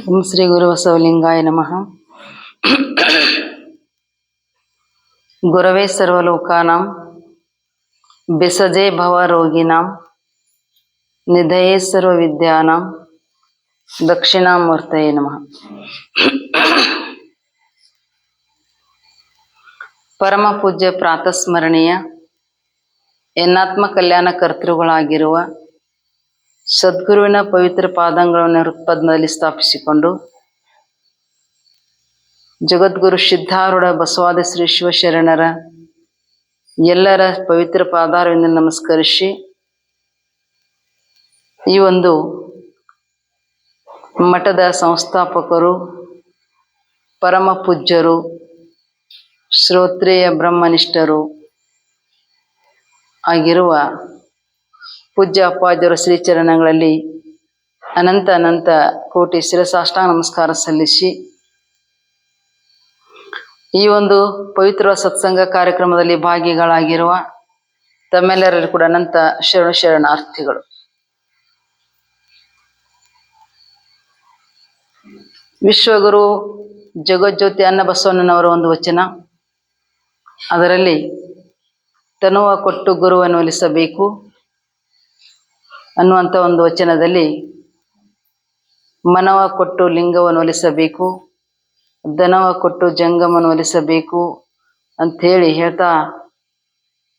ಓಂ ಶ್ರೀ ಗುರು ಬಸವಲಿಂಗಾಯ ನಮಃ. ಗುರವೇ ಸರ್ವಲೋಕಾನಾಂ, ಬಿಸಜೆ ಭವರೋಗಿಣಾಂ ನಿಧಯೇ ಸರ್ವವಿದ್ಯಾನಾಂ, ದಕ್ಷಿಣಾಮೂರ್ತಯೇ ನಮಃ. ಪರಮ ಪೂಜ್ಯ ಪ್ರಾತಸ್ಮರಣೀಯ, ಎನ್ನಾತ್ಮ ಕಲ್ಯಾಣ ಕರ್ತೃಗಳಾಗಿರುವ ಸದ್ಗುರುವಿನ ಪವಿತ್ರ ಪಾದಂಗಳನ್ನು ಹೃತ್ಪದ್ಮದಲ್ಲಿ ಸ್ಥಾಪಿಸಿಕೊಂಡು ಜಗದ್ಗುರು ಸಿದ್ಧಾರೂಢ ಬಸವಾದ ಶ್ರೀ ಶಿವಶರಣರ ಎಲ್ಲರ ಪವಿತ್ರ ಪಾದಾರವಿಂದ ನಮಸ್ಕರಿಸಿ ಈ ಒಂದು ಮಠದ ಸಂಸ್ಥಾಪಕರು, ಪರಮ ಪೂಜ್ಯರು, ಶ್ರೋತ್ರೇಯ ಬ್ರಹ್ಮನಿಷ್ಠರು ಆಗಿರುವ ಪೂಜ್ಯ ಅಪ್ಪಾಜಿಯವರ ಶ್ರೀಚರಣಗಳಲ್ಲಿ ಅನಂತ ಅನಂತ ಕೋಟಿ ಶಿರಸಾಷ್ಟಾಂಗ ನಮಸ್ಕಾರ ಸಲ್ಲಿಸಿ ಈ ಒಂದು ಪವಿತ್ರ ಸತ್ಸಂಗ ಕಾರ್ಯಕ್ರಮದಲ್ಲಿ ಭಾಗಿಗಳಾಗಿರುವ ತಮ್ಮೆಲ್ಲರಿಗೂ ಕೂಡ ಅನಂತ ಶರಣ ಶರಣಾರ್ಥಿಗಳು. ವಿಶ್ವಗುರು ಜಗಜ್ಯೋತಿ ಅನ್ನಬಸವಣ್ಣನವರ ಒಂದು ವಚನ. ಅದರಲ್ಲಿ ತನುವ ಕೊಟ್ಟು ಗುರುವನ್ನು ಒಲಿಸಬೇಕು. ಅನ್ನುವಂಥ ಒಂದು ವಚನದಲ್ಲಿ ಮನವ ಕೊಟ್ಟು ಲಿಂಗವನ್ನು ಒಲಿಸಬೇಕು ದನವ ಕೊಟ್ಟು ಜಂಗಮನ್ನು ಒಲಿಸಬೇಕು ಅಂಥೇಳಿ ಹೇಳ್ತಾ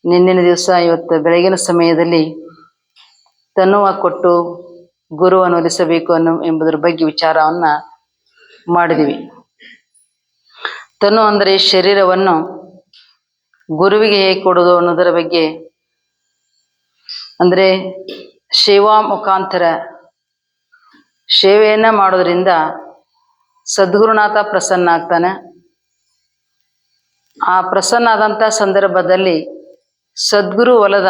ನಿನ್ನಿನ ದಿವಸ ಇವತ್ತು ಬೆಳಗಿನ ಸಮಯದಲ್ಲಿ ತನುವ ಕೊಟ್ಟು ಗುರುವನ್ನು ಒಲಿಸಬೇಕು ಅನ್ನೋ ಎಂಬುದರ ಬಗ್ಗೆ ವಿಚಾರವನ್ನು ಮಾಡಿದ್ವಿ. ತನು ಅಂದರೆ ಶರೀರವನ್ನು ಗುರುವಿಗೆ ಹೇಗೆ ಕೊಡೋದು ಅನ್ನೋದರ ಬಗ್ಗೆ ಅಂದರೆ ಸೇವಾ ಮುಖಾಂತರ ಸೇವೆಯನ್ನ ಮಾಡೋದ್ರಿಂದ ಸದ್ಗುರುನಾಥ ಪ್ರಸನ್ನ ಆಗ್ತಾನೆ. ಆ ಪ್ರಸನ್ನ ಆದಂಥ ಸಂದರ್ಭದಲ್ಲಿ ಸದ್ಗುರು ಒಲದ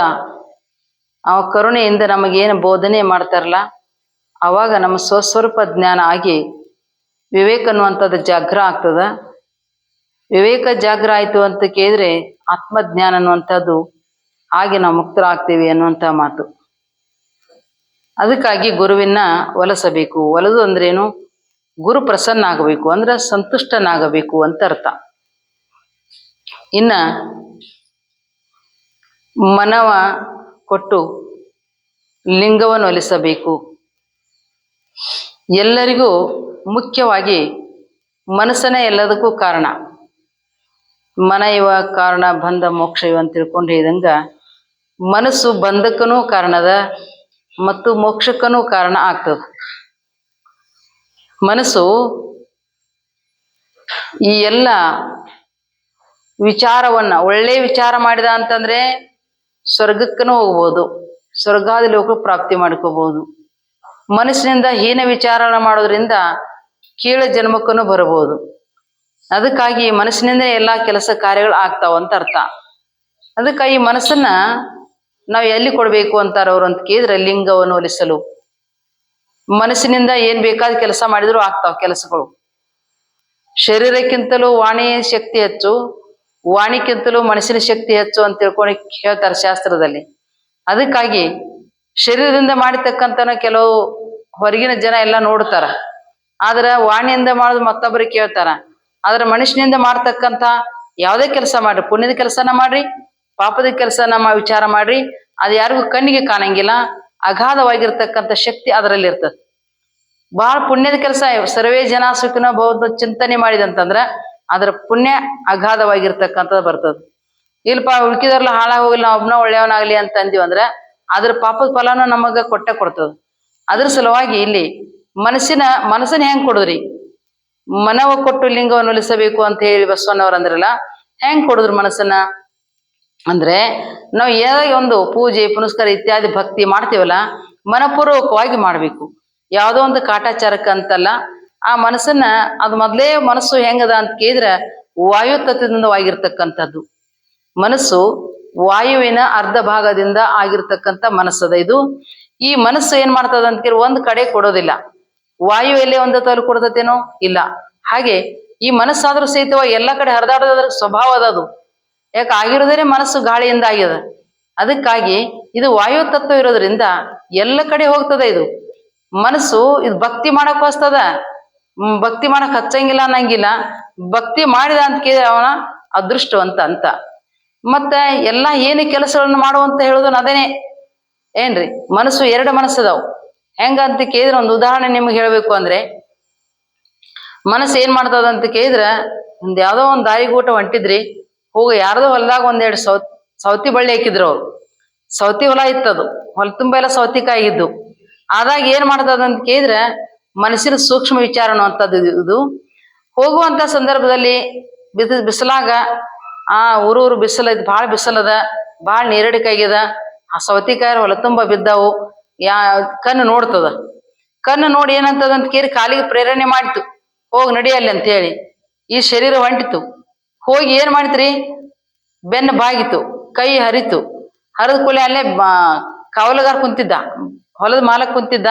ಆ ಕರುಣೆಯಿಂದ ನಮಗೇನು ಬೋಧನೆ ಮಾಡ್ತಾರಲ್ಲ ಆವಾಗ ನಮ್ಮ ಸ್ವಸ್ವರೂಪ ಜ್ಞಾನ ಆಗಿ ವಿವೇಕ ಅನ್ನುವಂಥದ್ದು ಜಾಗ್ರ ಆಗ್ತದ. ವಿವೇಕ ಜಾಗ್ರ ಆಯಿತು ಅಂತ ಕೇಳಿದ್ರೆ ಆತ್ಮಜ್ಞಾನ ಅನ್ನುವಂಥದ್ದು ಹಾಗೆ ನಾವು ಮುಕ್ತರಾಗ್ತೀವಿ ಅನ್ನುವಂಥ ಮಾತು. ಅದಕ್ಕಾಗಿ ಗುರುವಿನ ಒಲಸಬೇಕು. ಒಲದು ಅಂದ್ರೇನು? ಗುರು ಪ್ರಸನ್ನ ಆಗಬೇಕು ಅಂದ್ರೆ ಸಂತುಷ್ಟನಾಗಬೇಕು ಅಂತ ಅರ್ಥ ಇನ್ನ ಮನವ ಕೊಟ್ಟು ಲಿಂಗವನ್ನು ಒಲಿಸಬೇಕು. ಎಲ್ಲರಿಗೂ ಮುಖ್ಯವಾಗಿ ಮನಸ್ಸನೇ ಎಲ್ಲದಕ್ಕೂ ಕಾರಣ. ಮನ ಇವ ಕಾರಣ, ಬಂಧ, ಮೋಕ್ಷ ಇವ ಅಂತ ತಿಳ್ಕೊಂಡು ಹೇಳಿದಂಗ ಮನಸ್ಸು ಬಂಧಕ್ಕನೂ ಕಾರಣದ ಮತ್ತು ಮೋಕ್ಷಕ್ಕನು ಕಾರಣ ಆಗ್ತದ. ಮನಸ್ಸು ಈ ಎಲ್ಲ ವಿಚಾರವನ್ನ, ಒಳ್ಳೆ ವಿಚಾರ ಮಾಡಿದ ಅಂತಂದ್ರೆ ಸ್ವರ್ಗಕ್ಕನೂ ಹೋಗ್ಬೋದು, ಸ್ವರ್ಗಾದಿ ಲೋಕ ಪ್ರಾಪ್ತಿ ಮಾಡ್ಕೋಬಹುದು ಮನಸ್ಸಿನಿಂದ ಹೀನ ವಿಚಾರ ಮಾಡೋದ್ರಿಂದ ಕೀಳ ಜನ್ಮಕ್ಕೂ ಬರಬಹುದು ಅದಕ್ಕಾಗಿ ಮನಸ್ಸಿನಿಂದ ಎಲ್ಲಾ ಕೆಲಸ ಕಾರ್ಯಗಳು ಆಗ್ತಾವ ಅಂತ ಅರ್ಥ. ಅದಕ್ಕಾಗಿ ಮನಸ್ಸನ್ನ ನಾವು ಎಲ್ಲಿ ಕೊಡಬೇಕು ಅಂತಾರ ಅವ್ರು ಅಂತ ಕೇಳಿದ್ರೆ ಲಿಂಗವನ್ನು ಒಲಿಸಲು. ಮನಸ್ಸಿನಿಂದ ಏನ್ ಬೇಕಾದ ಕೆಲಸ ಮಾಡಿದ್ರು ಆಗ್ತಾವ ಕೆಲಸಗಳು. ಶರೀರಕ್ಕಿಂತಲೂ ವಾಣಿ ಶಕ್ತಿ ಹೆಚ್ಚು, ವಾಣಿಕ್ಕಿಂತಲೂ ಮನಸ್ಸಿನ ಶಕ್ತಿ ಹೆಚ್ಚು ಅಂತ ತಿಳ್ಕೊಂಡು ಹೇಳ್ತಾರೆ ಶಾಸ್ತ್ರದಲ್ಲಿ. ಅದಕ್ಕಾಗಿ ಶರೀರದಿಂದ ಮಾಡಿರ್ತಕ್ಕಂಥ ಕೆಲವು ಹೊರಗಿನ ಜನ ಎಲ್ಲ ನೋಡ್ತಾರ. ಆದ್ರ ವಾಣಿಯಿಂದ ಮಾಡೋದು ಮತ್ತೊಬ್ಬರಿಗೆ ಕೇಳ್ತಾರ. ಆದ್ರೆ ಮನುಷ್ಯನಿಂದ ಮಾಡ್ತಕ್ಕಂಥ ಯಾವುದೇ ಕೆಲಸ ಮಾಡ್ರಿ, ಪುಣ್ಯದ ಕೆಲಸನ ಮಾಡ್ರಿ ಪಾಪದ ಕೆಲಸನ ನಮ್ಮ ವಿಚಾರ ಮಾಡ್ರಿ. ಅದು ಯಾರಿಗೂ ಕಣ್ಣಿಗೆ ಕಾಣಂಗಿಲ್ಲ. ಅಗಾಧವಾಗಿರ್ತಕ್ಕಂಥ ಶಕ್ತಿ ಅದರಲ್ಲಿ ಇರ್ತದೆ. ಬಹಳ ಪುಣ್ಯದ ಕೆಲಸ. ಸರ್ವೇ ಜನ ಸುಖನ ಬಹುದು ಚಿಂತನೆ ಮಾಡಿದಂತಂದ್ರ ಅದರ ಪುಣ್ಯ ಅಗಾಧವಾಗಿರ್ತಕ್ಕಂಥದ್ದು ಬರ್ತದೆ. ಇಲ್ಪ ಉಳ್ಕಿದವ್ರಲ್ಲ ಹಾಳಾಗಿ ಹೋಗಿಲ್ಲ ಒಬ್ನ ಒಳ್ಳೆಯವನಾಗ್ಲಿ ಅಂತ ಅಂದಿವಿ ಅಂದ್ರ ಅದ್ರ ಪಾಪದ ಫಲನ ನಮಗ ಕೊಟ್ಟೆ ಕೊಡ್ತದ. ಅದ್ರ ಸಲುವಾಗಿ ಇಲ್ಲಿ ಮನಸ್ಸಿನ, ಮನಸ್ಸನ್ನ ಹೆಂಗ್ ಕೊಡುದ್ರಿ? ಮನವ ಕೊಟ್ಟು ಲಿಂಗವನ್ನು ಒಲಿಸಬೇಕು ಅಂತ ಹೇಳಿ ಬಸವಣ್ಣವ್ರ ಅಂದ್ರಲ್ಲ, ಹೆಂಗ್ ಕೊಡುದ್ರು ಮನಸ್ಸನ್ನ? ಅಂದ್ರೆ ನಾವು ಏನಾಗ ಒಂದು ಪೂಜೆ, ಪುನಸ್ಕಾರ ಇತ್ಯಾದಿ ಭಕ್ತಿ ಮಾಡ್ತೀವಲ್ಲ, ಮನಪೂರ್ವಕವಾಗಿ ಮಾಡಬೇಕು. ಯಾವುದೋ ಒಂದು ಕಾಟಾಚಾರಕ್ಕೆ ಅಂತಲ್ಲ, ಆ ಮನಸ್ಸನ್ನ, ಅದು ಮೊದಲೇ ಮನಸ್ಸು ಹೆಂಗದ ಅಂತ ಕೇಳಿದ್ರೆ ವಾಯು ತತ್ವದಿಂದವಾಗಿರ್ತಕ್ಕಂಥದ್ದು ಮನಸ್ಸು ವಾಯುವಿನ ಅರ್ಧ ಭಾಗದಿಂದ ಆಗಿರ್ತಕ್ಕಂಥ ಮನಸ್ಸದ ಇದು. ಈ ಮನಸ್ಸು ಏನ್ ಮಾಡ್ತದ ಅಂತ ಕೇಳಿ ಒಂದ್ ಕಡೆ ಕೊಡೋದಿಲ್ಲ. ವಾಯು ಎಲ್ಲೇ ಒಂದು ತಲು ಕೊಡ್ತತೇನೋ? ಇಲ್ಲ. ಹಾಗೆ ಈ ಮನಸ್ಸಾದ್ರೂ ಸಹಿತವಾಗಿ ಎಲ್ಲ ಕಡೆ ಹರಿದಾಡೋದ್ರ ಸ್ವಭಾವ ಅದದು. ಯಾಕೆ ಆಗಿರೋದೇ ಮನಸ್ಸು ಗಾಳಿಯಿಂದ ಆಗ್ಯದ ಅದಕ್ಕಾಗಿ ಇದು ವಾಯು ತತ್ವ ಇರೋದ್ರಿಂದ ಎಲ್ಲ ಕಡೆ ಹೋಗ್ತದೆ ಇದು. ಮನಸ್ಸು ಇದು ಭಕ್ತಿ ಮಾಡಕ್ ಹೊಸ್ತದ ಭಕ್ತಿ ಮಾಡಕ್ ಹಚ್ಚಂಗಿಲ್ಲ ಅನ್ನಂಗಿಲ್ಲ. ಭಕ್ತಿ ಮಾಡಿದ ಅಂತ ಕೇಳಿದ್ರೆ ಅವನ ಅದೃಷ್ಟವಂತ ಅಂತ. ಮತ್ತೆ ಎಲ್ಲ ಏನು ಕೆಲಸಗಳನ್ನು ಮಾಡುವಂತ ಹೇಳುದು ಅದೇನೆ. ಏನ್ರಿ? ಮನಸ್ಸು ಎರಡು ಮನಸ್ಸದವು. ಹೆಂಗ ಅಂತ ಕೇಳಿದ್ರೆ ಒಂದು ಉದಾಹರಣೆ ನಿಮ್ಗೆ ಹೇಳಬೇಕು ಅಂದ್ರೆ, ಮನಸ್ಸು ಏನ್ ಮಾಡ್ತದ ಅಂತ ಕೇಳಿದ್ರೆ, ಒಂದು ಯಾವುದೋ ಒಂದು ದಾರಿಗೂಟ ಹೊಂಟಿದ್ರಿ ಹೋಗಿ ಯಾರ್ದೋ ಹೊಲದಾಗ ಒಂದೆರಡು ಸೌ, ಸೌತಿ ಬಳ್ಳಿ ಹಾಕಿದ್ರು ಅವ್ರು. ಸೌತಿ ಹೊಲ ಇತ್ತದು. ಹೊಲ ತುಂಬ ಎಲ್ಲ ಸೌತಿಕಾಯಿ ಇದ್ದು ಆದಾಗ ಏನ್ ಮಾಡ್ತದಂತ ಕೇಳಿದ್ರೆ ಮನಸ್ಸಿನ ಸೂಕ್ಷ್ಮ ವಿಚಾರ ಅನ್ನುವಂಥದ್ದು ಇದು- ಇದು ಹೋಗುವಂತ ಸಂದರ್ಭದಲ್ಲಿ ಬಿಸಿ, ಬಿಸಿಲಾಗ ಆ ಊರೂರು ಬಿಸಿಲ ಬಹಳ ಭಾಳ ಬಿಸಿಲದ, ಭಾಳ ನೀರಡಿಕಾಗ್ಯದ, ಆ ಸೌತಿಕಾಯಿ ಹೊಲ ತುಂಬ ಬಿದ್ದವು. ಯಾ, ಕಣ್ಣು ನೋಡ್ತದ. ಕಣ್ಣು ನೋಡಿ ಏನಂತದಂತ ಕೇಳಿ ಕಾಲಿಗೆ ಪ್ರೇರಣೆ ಮಾಡ್ತು. ಹೋಗಿ ನಡಿಯಲ್ಲಿ ಅಂತ ಹೇಳಿ ಈ ಶರೀರ ಹೊಂಟಿತು. ಹೋಗಿ ಏನ್ ಮಾಡಿತ್ರಿ ಬೆನ್ನು ಬಾಗಿತು ಕೈ ಹರಿತು. ಹರಿದ ಕೂಲೆ ಅಲ್ಲೇ ಕಾವಲುಗಾರ ಕುಂತಿದ್ದ. ಹೊಲದ ಮಾಲಕ್ ಕುಂತಿದ್ದ.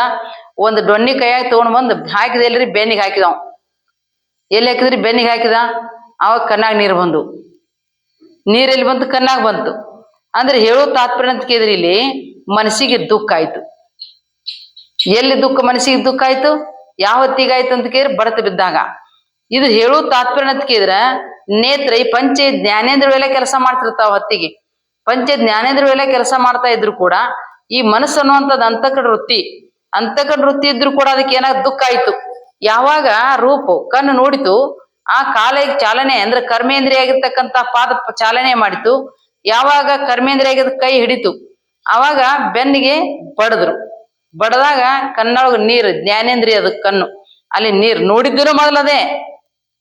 ಒಂದು ಡೊಣ್ಣಿ ಕೈಯಾಗಿ ತಗೊಂಡ್ ಬಂದು ಹಾಕಿದೆ ಎಲ್ರಿ? ಬೆನ್ನಿಗೆ ಹಾಕಿದವ್ ಎಲ್ಲಿ ಹಾಕಿದ್ರಿ? ಬೆನ್ನಿಗೆ ಹಾಕಿದ? ಅವಾಗ ಕಣ್ಣಾಗ ನೀರು ಬಂದು. ನೀರೆಲ್ಲಿ ಬಂತು? ಕಣ್ಣಾಗ ಬಂತು. ಅಂದ್ರೆ ಹೇಳೋ ತಾತ್ಪರ್ಯ ಅಂತ ಕೇಳಿದ್ರಿ ಇಲ್ಲಿ, ಮನಸ್ಸಿಗೆ ದುಃಖ ಆಯ್ತು. ಎಲ್ಲಿ ದುಃಖ ಮನಸ್ಸಿಗೆ ದುಃಖ ಆಯ್ತು? ಯಾವ ಹೊತ್ತಿಗಾಯ್ತು ಅಂತ ಕೇಳಿ ಬಡತ ಬಿದ್ದಾಗ. ಇದು ಹೇಳೋ ತಾತ್ಪರ್ಯ ಅಂತ ಕೇಳಿದ್ರ ನೇತ್ರ ಈ ಪಂಚ ಜ್ಞಾನೇಂದ್ರವೆಲ್ಲ ಕೆಲಸ ಮಾಡ್ತಿರ್ತಾವ ಹೊತ್ತಿಗೆ. ಪಂಚ ಜ್ಞಾನೇಂದ್ರವೆಲ್ಲ ಕೆಲಸ ಮಾಡ್ತಾ ಇದ್ರು ಕೂಡ ಈ ಮನಸ್ಸು ಅನ್ನುವಂಥದ್ದು ಅಂತಕಡ ವೃತ್ತಿ. ಅಂತಕಡ ವೃತ್ತಿ ಇದ್ರು ಕೂಡ ಅದಕ್ಕೆ ಏನಾಗ ದುಃಖ ಆಯ್ತು. ಯಾವಾಗ ರೂಪು ಕಣ್ಣು ನೋಡಿತು, ಆ ಕಾಲಿಗೆ ಚಾಲನೆ ಅಂದ್ರೆ ಕರ್ಮೇಂದ್ರಿಯ ಆಗಿರ್ತಕ್ಕಂಥ ಪಾದ ಚಾಲನೆ ಮಾಡಿತು. ಯಾವಾಗ ಕರ್ಮೇಂದ್ರಿಯ ಆಗಿದ್ದ ಕೈ ಹಿಡಿತು, ಅವಾಗ ಬೆನ್ನಿಗೆ ಬಡದ್ರು. ಬಡದಾಗ ಕಣ್ಣೊಳಗ ನೀರು ಜ್ಞಾನೇಂದ್ರಿಯ ಅದಕ್ಕೆ ಕಣ್ಣು. ಅಲ್ಲಿ ನೀರು ನೋಡಿದ್ದಿರೋ ಮೊದಲದೇ.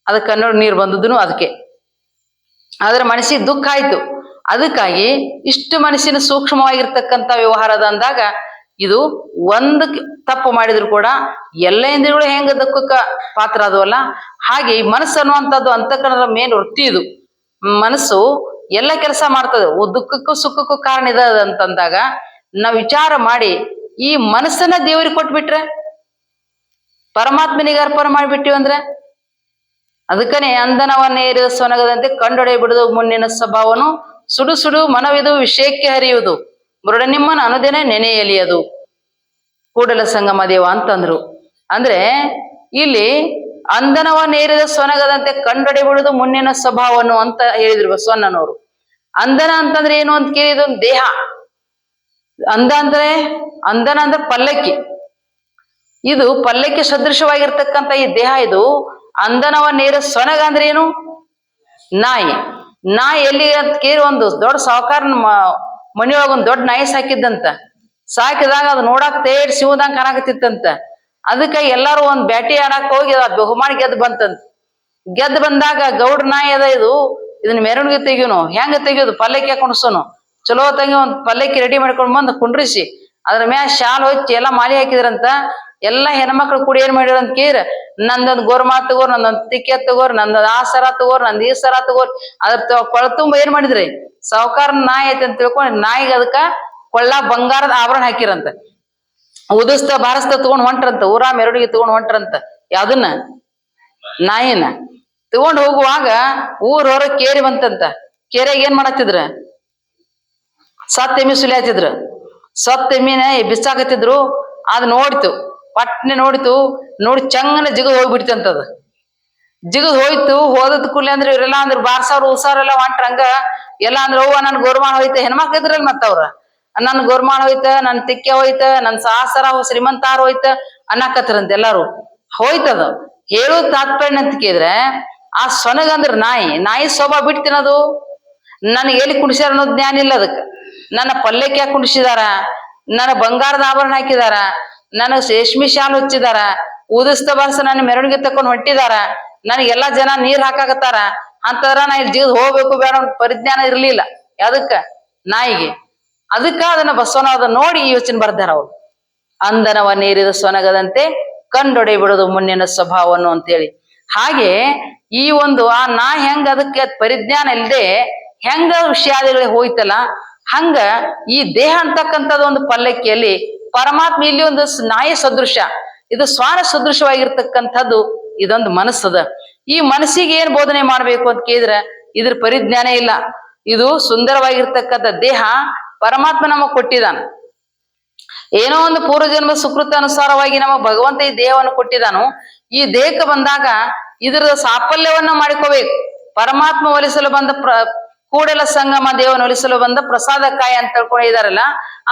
ಅದ ಕನ್ನಡ ನೀರು ಬಂದದ್ದು ಅದಕ್ಕೆ. ಆದ್ರೆ ಮನಸ್ಸಿಗೆ ದುಃಖ ಆಯ್ತು. ಅದಕ್ಕಾಗಿ ಇಷ್ಟು ಮನಸ್ಸಿನ ಸೂಕ್ಷ್ಮವಾಗಿರ್ತಕ್ಕಂಥ ವ್ಯವಹಾರದ ಅಂದಾಗ ಇದು ಒಂದು ತಪ್ಪು ಮಾಡಿದ್ರು ಕೂಡ ಎಲ್ಲ ಇಂದ್ರಿಯಗಳು ಹೆಂಗ ದುಃಖಕ್ಕ ಪಾತ್ರ ಅದವಲ್ಲ ಹಾಗೆ ಈ ಮನಸ್ಸು ಅನ್ನುವಂಥದ್ದು ಅಂತಕ್ಕಂಥ ಮೇನ್ ವೃತ್ತಿ ಇದು. ಮನಸ್ಸು ಎಲ್ಲ ಕೆಲಸ ಮಾಡ್ತದೆ. ದುಃಖಕ್ಕೂ ಸುಖಕ್ಕೂ ಕಾರಣ ಇದೆ ಅಂತಂದಾಗ ನಾವು ವಿಚಾರ ಮಾಡಿ ಈ ಮನಸ್ಸನ್ನ ದೇವರಿಗೆ ಕೊಟ್ಬಿಟ್ರೆ, ಪರಮಾತ್ಮನಿಗೆ ಅರ್ಪಣೆ ಮಾಡಿಬಿಟ್ಟಿವಿ ಅಂದ್ರೆ? ಅದಕ್ಕನೆ ಅಂದನವನ್ನೇರಿದ ಸೊನಗದಂತೆ ಕಂಡೊಡೆ ಬಿಡುದು ಮುನ್ನಿನ ಸ್ವಭಾವನು. ಸುಡು ಸುಡು ಮನವಿದು ವಿಷಯಕ್ಕೆ ಹರಿಯುವುದು. ಮೃಡ ನಿಮ್ಮನ ಅನುದಿನ ನೆನೆಯಲಿಯದು. ಕೂಡಲ ಸಂಗಮ ದೇವ ಅಂತಂದ್ರು. ಅಂದ್ರೆ ಇಲ್ಲಿ ಅಂದನವನ್ನೇರಿದ ಸೊನಗದಂತೆ ಕಂಡೊಡೆ ಬಿಡುದು ಮುನ್ನಿನ ಸ್ವಭಾವನು ಅಂತ ಹೇಳಿದ್ರು ಬಸವಣ್ಣನವರು. ಅಂದನ ಅಂತಂದ್ರೆ ಏನು ಅಂತ ಕೇಳಿದ ದೇಹ. ಅಂದ ಅಂದ್ರೆ, ಅಂದನ ಅಂದ್ರೆ ಪಲ್ಲಕ್ಕಿ. ಇದು ಪಲ್ಲಕ್ಕಿ ಸದೃಶವಾಗಿರ್ತಕ್ಕಂಥ ಈ ದೇಹ ಇದು ಅಂದನವ ನೇರ ಸೊನಗ ಅಂದ್ರೆ ಏನು? ನಾಯಿ. ನಾಯಿ ಎಲ್ಲಿ ಅಂತ ಕೇಳಿ ಒಂದು ದೊಡ್ಡ ಸಾಹುಕಾರ ಮನಿಯೊಳಗ ಒಂದ್ ದೊಡ್ಡ ನಾಯಿ ಸಾಕಿದ್ದಂತ. ಸಾಕಿದಾಗ ಅದು ನೋಡಾಕ ತೇಡ್ ಸಿವುದಂಗ ಕಾಣಕತ್ತಿತ್ತಂತ. ಅದಕ್ಕೆ ಎಲ್ಲಾರು ಒಂದ್ ಬ್ಯಾಟಿ ಆಡಾಕ್ ಹೋಗಿ ಅದ್ ಬಹುಮಾನ ಗೆದ್ದು ಬಂತಂತ. ಗೆದ್ದು ಬಂದಾಗ ಗೌಡ್ರ ನಾಯಿ ಅದ ಇದು. ಇದನ್ನ ಮೆರವಣಿಗೆ ತೆಗಿಯೋನು. ಹೆಂಗ ತೆಗಿಯೋದು? ಪಲ್ಲಕ್ಕಿ ಹಾಕೊಂಡ್ಸೋನು ಚಲೋ ತಂಗಿ ಒಂದ್ ಪಲ್ಲಕ್ಕಿ ರೆಡಿ ಮಾಡ್ಕೊಂಡ್ ಬಂದು ಕುಂಡ್ರಿಸಿ. ಅದ್ರ ಮ್ಯಾಲ ಶಾಲ್ ಹೊಚ್ಚಿ ಎಲ್ಲಾ ಮಾಲಿ ಹಾಕಿದ್ರಂತ. ಎಲ್ಲಾ ಹೆಣ್ಮಕ್ಳು ಕೂಡಿ ಏನ್ ಮಾಡಿದ್ರು ಅಂತ ಕೇಳಿದ್ರ ನಂದೊಂದ್ ಗೋರ್ಮಾ ತಗೋರ್, ನಂದೊಂದ್ ತಿಕ್ಕೆ ತಗೋರ್, ನಂದೊಂದ್ ಆ ಸರ ತಗೋರ್, ನಂದ್ ಈ ಸರ ತಗೋರ್. ಅದ್ರ ಕೊಳತುಂಬ ಕೊಳ ತುಂಬ ಏನ್ ಮಾಡಿದ್ರಿ? ಸಾವುಕಾರ ನಾಯಿ ಐತಿ ಅಂತ ತಿಳ್ಕೊಂಡ್ ನಾಯಿಗೆ ಅದಕ್ಕ ಕೊಳ್ಳ ಬಂಗಾರದ ಆಭರಣ ಹಾಕಿರಂತ. ಉದಿಸ್ತ, ಬಾರಸ್ತ ತಗೊಂಡ್ ಹೊಂಟ್ರಂತ. ಊರ ಮೆರವಣಿಗೆ ತಗೊಂಡ್ ಹೊಂಟ್ರಂತ. ಯಾವ್ದನ್ನ? ನಾಯಿನ. ತಗೊಂಡ್ ಹೋಗುವಾಗ ಊರ್ ಹೊರ ಕೇರಿ ಬಂತಂತ. ಕೇರಿಯಾಗ ಏನ್ ಮಾಡತ್ತಿದ್ರ? ಸತ್ ಸುಲಿ ಸುಲಿಯಾತಿದ್ರು. ಸತ್ ಬಿಸಾಕತ್ತಿದ್ರು. ಅದ್ ನೋಡಿತು. ಪಟ್ನೆ ನೋಡಿತು, ನೋಡಿ ಚಂಗನ ಜಿಗದ್ ಹೋಗ್ಬಿಡ್ತಂತದ ಜಿಗದ್ ಹೋಯ್ತು, ಹೋದದ್ ಕೂಲಿ ಅಂದ್ರೆ ಇವ್ರೆಲ್ಲ ಅಂದ್ರೆ ಬಾರ್ಸಾವ್ರು ಉಸಾರೆಲ್ಲ ಹೊಂಟ್ರಂಗ ಎಲ್ಲ ಅಂದ್ರೆ, ಅವ್ವ ನನ್ ಗೋರ್ಮಾನ್ ಹೋಯ್ತ, ಹೆಣ್ಮಕ್ಳು ಇದ್ರಲ್ ಮತ್ತ ಅವ್ರ? ನನ್ ಗೋರ್ಮಾನ್ ಹೋಯ್ತ, ನನ್ ತಿಕ್ಕೆ ಹೋಯ್ತ, ನನ್ ಸಾಸರ, ಶ್ರೀಮಂತಾರ ಹೋಯ್ತ ಅನ್ನಕತ್ತರಂತ ಎಲ್ಲಾರು. ಹೋಯ್ತದ. ಹೇಳು ತಾತ್ಪರ್ಯ ಅಂತ ಕೇಳಿದ್ರೆ, ಆ ಸೊನಗ ಅಂದ್ರೆ ನಾಯಿ. ನಾಯಿ ಸ್ವಭಾವ ಬಿಟ್ಟು ತಿನ್ನೋದು ನನಗೆ ಎಲ್ಲಿ ಕುಣಿಸ್ಯಾರ ಅನ್ನೋ ಜ್ಞಾನ ಇಲ್ಲ ಅದಕ್ಕೆ. ನನ್ನ ಪಲ್ಯಕ್ಕೆ ಯಾಕೆ ಕುಣಿಸಿದಾರ? ನನ್ನ ಬಂಗಾರದ ಆಭರಣ ಹಾಕಿದಾರ? ನನಗ್ ರೇಷ್ಮಿ ಶಾಲ್ ಹಚ್ಚಿದಾರ ಉದಿಸ್ತ ಬರ್ಸ ನನ್ನ ಮೆರವಣಿಗೆ ತಕೊಂಡ್ ಹೊಂಟಿದಾರ ನನಗೆಲ್ಲಾ ಜನ ನೀರ್ ಹಾಕಾಕತ್ತಾರ, ಅಂತಂದ್ರ ನಾ ಇಲ್ಲಿ ಜೀವದ ಹೋಗ್ಬೇಕು ಬೇಡ ಅಂತ ಪರಿಜ್ಞಾನ ಇರ್ಲಿಲ್ಲ. ಯಾವ್ದಕ್ಕ? ನಾಯಿಗೆ. ಅದಕ್ಕ ಅದನ್ನ ಬಸವನ ಅದನ್ನ ನೋಡಿ ಯೋಚನೆ ಬರ್ದಾರ ಅವ್ರು. ಅಂದನವ ನೀರಿದ ಸೊನಗದಂತೆ ಕಂಡೊಡೆ ಬಿಡೋದು ಮುನ್ನಿನ ಸ್ವಭಾವವನ್ನು ಅಂತೇಳಿ. ಹಾಗೆ ಈ ಒಂದು ಆ ನಾ ಹೆಂಗ ಅದಕ್ಕೆ ಪರಿಜ್ಞಾನ ಇಲ್ಲದೆ ಹೆಂಗ ವಿಷಯಾದಿಗಳಿಗೆ ಹೋಯ್ತಲ್ಲ, ಹಂಗ ಈ ದೇಹ ಅಂತಕ್ಕಂಥದ್ದು ಒಂದು ಪಲ್ಲಕ್ಕಿಯಲ್ಲಿ ಪರಮಾತ್ಮ ಇಲ್ಲಿ ಒಂದು ನಾಯಿ ಸದೃಶ. ಇದು ಸ್ವಾನ ಸದೃಶವಾಗಿರ್ತಕ್ಕಂಥದ್ದು ಇದೊಂದು ಮನಸ್ಸದ. ಈ ಮನಸ್ಸಿಗೆ ಏನ್ ಬೋಧನೆ ಮಾಡ್ಬೇಕು ಅಂತ ಕೇಳಿದ್ರೆ ಇದ್ರ ಪರಿಜ್ಞಾನ ಇಲ್ಲ. ಇದು ಸುಂದರವಾಗಿರ್ತಕ್ಕಂಥ ದೇಹ ಪರಮಾತ್ಮ ನಮಗ್ ಕೊಟ್ಟಿದಾನ ಏನೋ ಒಂದು ಪೂರ್ವಜನ್ಮ ಸುಕೃತ ಅನುಸಾರವಾಗಿ ನಮ್ಮ ಭಗವಂತ ಈ ದೇಹವನ್ನು ಕೊಟ್ಟಿದ್ದಾನು. ಈ ದೇಹಕ್ಕೆ ಬಂದಾಗ ಇದರ ಸಾಫಲ್ಯವನ್ನ ಮಾಡಿಕೋಬೇಕು. ಪರಮಾತ್ಮ ಒಲಿಸಲು ಬಂದ ಪ್ರ ಕೂಡಲ ಸಂಗಮ ದೇವನ ಒಲಿಸಲು ಬಂದ ಪ್ರಸಾದ ಕಾಯಿ ಅಂತ ಇದಾರಲ್ಲ,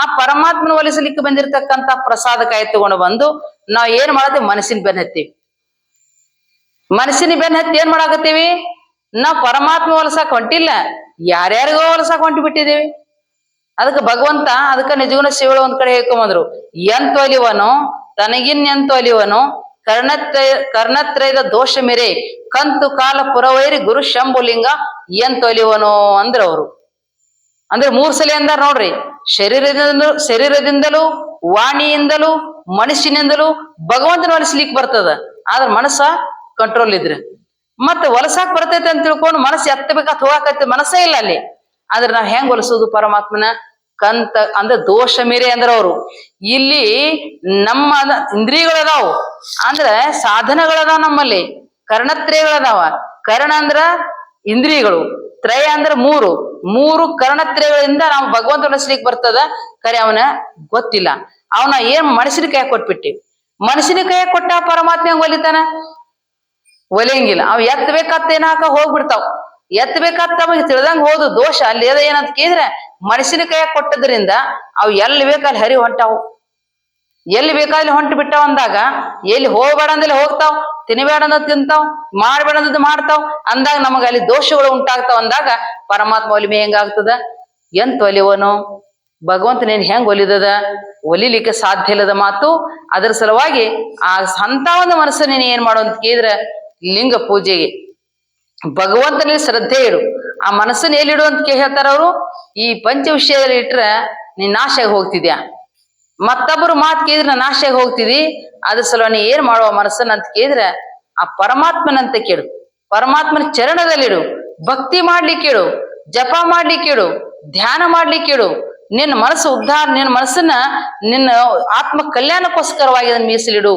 ಆ ಪರಮಾತ್ಮನ ಒಲಿಸಲಿಕ್ಕೆ ಬಂದಿರತಕ್ಕಂತ ಪ್ರಸಾದ ಕಾಯಿ ತಗೊಂಡು ಬಂದು ನಾವ್ ಏನ್ ಮಾಡತ್ತೀವಿ? ಮನಸ್ಸಿನ ಬೆನ್ ಹತ್ತೀವಿ ಮನಸ್ಸಿನ ಬೆನ್ ಹತ್ತಿ ಏನ್ ಮಾಡಾಕತ್ತೀವಿ? ನಾವ್ ಪರಮಾತ್ಮ ಹೊಲಸಾಕ್ ಹೊಂಟಿಲ್ಲ, ಯಾರ್ಯಾರಿಗೋ ಹೊಲಸಾಕ್ ಹೊಂಟಿ ಬಿಟ್ಟಿದೀವಿ ಅದಕ್ಕೆ ಭಗವಂತ ಅದಕ್ಕೆ ನಿಜಗುಣ ಶಿವಳು ಒಂದ್ ಕಡೆ ಹೇಳ್ಕೊಂಬಂದ್ರು ಎಂತ ಒಲಿವನು ತನಗಿನ್ ಎಂತ ಒಲಿವನು ಕರ್ಣತ್ರಯ, ಕರ್ಣತ್ರಯದ ದೋಷ ಮೇರೆ ಕಂತು ಕಾಲ ಪುರವೈರಿ ಗುರು ಶಂಭುಲಿಂಗ ಏನ್ ಒಲಿವನು ಅಂದ್ರ ಅವರು. ಅಂದ್ರೆ ಮೂರ್ ಸಲ ಅಂದಾರ ನೋಡ್ರಿ. ಶರೀರದಿಂದ ಶರೀರದಿಂದಲೂ, ವಾಣಿಯಿಂದಲೂ, ಮನಸ್ಸಿನಿಂದಲೂ ಭಗವಂತನ ಒಲಿಸ್ಲಿಕ್ಕೆ ಬರ್ತದ. ಆದ್ರ ಮನಸ್ಸ ಕಂಟ್ರೋಲ್ ಇದ್ರೆ. ಮತ್ತೆ ಹೊಲಸಾಕ್ ಬರ್ತೈತೆ ಅಂತ ತಿಳ್ಕೊಂಡು ಮನಸ್ಸು ಎತ್ತಬೇಕಾ ಹೋಗಾಕತ್ತೆ ಮನಸ್ಸೇ ಇಲ್ಲ ಅಲ್ಲಿ. ಆದ್ರೆ ನಾವ್ ಹೆಂಗ್ ಹೊಲಿಸೋದು ಪರಮಾತ್ಮನ? ಕಂತ ಅಂದ್ರೆ ದೋಷ ಮೇರೆ ಅಂದ್ರ ಅವರು. ಇಲ್ಲಿ ನಮ್ಮ ಇಂದ್ರಿಯಗಳದಾವ್. ಅಂದ್ರ ಸಾಧನಗಳದಾವ ನಮ್ಮಲ್ಲಿ. ಕರ್ಣತ್ರಯಗಳದಾವ ಕರ್ಣ ಅಂದ್ರ ಇಂದ್ರಿಯಗಳು. ತ್ರಯ ಅಂದ್ರ ಮೂರು. ಮೂರು ಕರ್ಣತ್ರಯಗಳಿಂದ ನಾವು ಭಗವಂತ ಶ್ರೀಗೆ ಬರ್ತದ? ಕರೆ ಅವನ ಗೊತ್ತಿಲ್ಲ. ಅವನ ಏನ್ ಮನುಷ್ಯನ ಕೈ ಕೊಟ್ಬಿಟ್ಟಿ. ಮನುಷ್ಯನ ಕೈ ಕೊಟ್ಟ ಪರಮಾತ್ಮ ಒಲಿತಾನ? ಒಲಿಯಂಗಿಲ್ಲ. ಅವ್ ಎತ್ತಬೇಕತ್ತ ಏನಾಕ ಹೋಗ್ಬಿಡ್ತಾವ್. ಬೇಕಾತ್ ತಮಗೆ ತಿಳಿದಂಗ ಹೋದು ದೋಷ. ಅಲ್ಲಿ ಅದ ಏನಂತ ಕೇಳಿದ್ರೆ ಮನುಷ್ಯನ ಕೈ ಕೊಟ್ಟದ್ರಿಂದ ಅವು ಎಲ್ಲಿ ಬೇಕಲ್ಲಿ ಹರಿ ಹೊಂಟಾವು. ಎಲ್ಲಿ ಬೇಕಾದಲ್ಲಿ ಹೊಂಟು ಬಿಟ್ಟಾವ ಅಂದಾಗ, ಎಲ್ಲಿ ಹೋಗ್ಬೇಡ ಅಂದಲ್ಲಿ ಹೋಗ್ತಾವ್, ತಿನ್ಬೇಡ ಅಂದ್ರೆ ತಿಂತಾವ್, ಮಾಡ್ಬೇಡ ಅಂದದ್ದು ಮಾಡ್ತಾವ್, ಅಂದಾಗ ನಮಗ ಅಲ್ಲಿ ದೋಷಗಳು ಉಂಟಾಗ್ತಾವ ಅಂದಾಗ ಪರಮಾತ್ಮ ಒಲಿಮೆ ಹೆಂಗಾಗ್ತದ? ಎಂತ ಒಲಿವನು ಭಗವಂತ ನೀನ್ ಹೆಂಗ್ ಒಲಿದದ? ಒಲಿಲಿಕ್ಕೆ ಸಾಧ್ಯ ಇಲ್ಲದ ಮಾತು. ಅದರ ಸಲುವಾಗಿ ಆ ಅಂತ ಒಂದು ಮನಸ್ಸು ನೀನ್ ಏನ್ ಮಾಡು ಅಂತ ಕೇಳಿದ್ರೆ ಲಿಂಗ ಪೂಜೆಗೆ. ಭಗವಂತನಲ್ಲಿ ಶ್ರದ್ಧೆ ಇಡು ಆ ಮನಸ್ಸನ್ನ ಎಲ್ಲಿಡು ಅಂತ ಹೇಳ್ತಾರ ಅವರು? ಈ ಪಂಚ ವಿಷಯದಲ್ಲಿ ಇಟ್ರೆ ನೀನ್ ನಾಶ ಹೋಗ್ತಿದ್ಯಾ? ಮತ್ತೊಬ್ಬರು ಮಾತು ಕೇಳಿದ್ರೆ ನಾಶ ಹೋಗ್ತಿದಿ, ಅದ್ರ ನೀ ಏನ್ ಮಾಡುವ ಮನಸ್ಸನ್ನ ಅಂತ ಕೇಳಿದ್ರೆ ಆ ಪರಮಾತ್ಮನಂತ ಕೇಳು. ಪರಮಾತ್ಮನ ಚರಣದಲ್ಲಿಡು ಭಕ್ತಿ ಮಾಡ್ಲಿಕ್ಕಿಡು ಜಪ ಮಾಡ್ಲಿಕ್ಕಿಡು ಧ್ಯಾನ ಮಾಡ್ಲಿಕ್ಕಿಡು ನಿನ್ನ ಮನಸ್ಸು ಉದ್ಧಾರ, ನಿನ್ನ ಮನಸ್ಸನ್ನ ನಿನ್ನ ಆತ್ಮ ಕಲ್ಯಾಣಕ್ಕೋಸ್ಕರವಾಗಿ ಅದನ್ನ ಮೀಸಲಿಡು.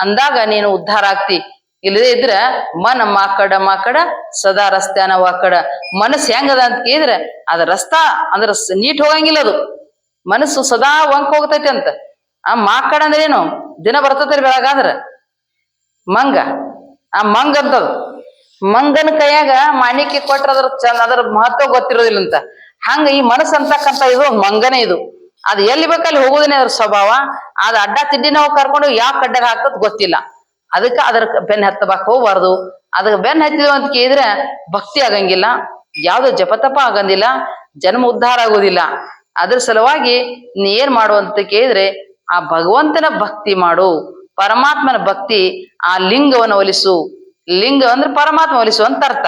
ಅಂದಾಗ ನೀನು ಉದ್ಧಾರ ಆಗ್ತಿ. ಇಲ್ಲದೆ ಇದ್ರ ಮನ ಮಾಕಡ ಮಾಕಡ ಸದಾ ರಸ್ತ್ಯಾನ ವಾಕಡ ಮನಸ್ಸು ಹೆಂಗದ ಅಂತ ಕೇಳಿದ್ರೆ, ಅದ ರಸ್ತಾ ಅಂದ್ರ ನೀಟ್ ಹೋಗಂಗಿಲ್ಲ ಅದು. ಮನಸ್ಸು ಸದಾ ವಂಕ್ ಹೋಗ್ತೈತಿ ಅಂತ. ಆ ಮಾಕಡ ಅಂದ್ರೆ ಏನು? ದಿನ ಬರ್ತೈತಿ ಬೆಳಗಾದ್ರ. ಮಂಗ. ಆ ಮಂಗ ಅಂತದು. ಮಂಗನ ಕೈಯಾಗ ಮಾಣಿಕ್ಯ ಕೊಟ್ರ ಅದ್ರ ಚಂದ, ಅದ್ರ ಮಹತ್ವ ಗೊತ್ತಿರೋದಿಲ್ಲ ಅಂತ. ಹಂಗ ಈ ಮನಸ್ಸು ಅಂತಕ್ಕಂತ ಇದು ಮಂಗನೇ ಇದು. ಅದು ಎಲ್ಲಿ ಬೇಕಲ್ಲಿ ಹೋಗುದೇನೆ ಅದ್ರ ಸ್ವಭಾವ. ಅದ್ ಅಡ್ಡ ತಿಡ್ಡಿ ನಾವು ಕರ್ಕೊಂಡು ಯಾವ ಕಡ್ಡಾಗ ಹಾಕೋದ್ ಗೊತ್ತಿಲ್ಲ. ಅದಕ್ಕೆ ಅದರ ಬೆನ್ನ ಹತ್ತಬಾಕ್ ಹೋಗ್ಬಾರ್ದು. ಅದಕ್ಕೆ ಬೆನ್ನ ಹತ್ತಿದ್ವು ಅಂತ ಕೇಳಿದ್ರೆ ಭಕ್ತಿ ಆಗಂಗಿಲ್ಲ, ಯಾವ್ದು ಜಪತಪ ಆಗಂಗಿಲ್ಲ ಜನ್ಮ ಉದ್ಧಾರ ಆಗೋದಿಲ್ಲ. ಅದ್ರ ಸಲುವಾಗಿ ನೀ ಏನ್ ಮಾಡು ಅಂತ ಕೇಳಿದ್ರೆ ಆ ಭಗವಂತನ ಭಕ್ತಿ ಮಾಡು, ಪರಮಾತ್ಮನ ಭಕ್ತಿ ಆ ಲಿಂಗವನ್ನು ಒಲಿಸು. ಲಿಂಗ ಅಂದ್ರೆ ಪರಮಾತ್ಮ ಒಲಿಸು ಅಂತ ಅರ್ಥ.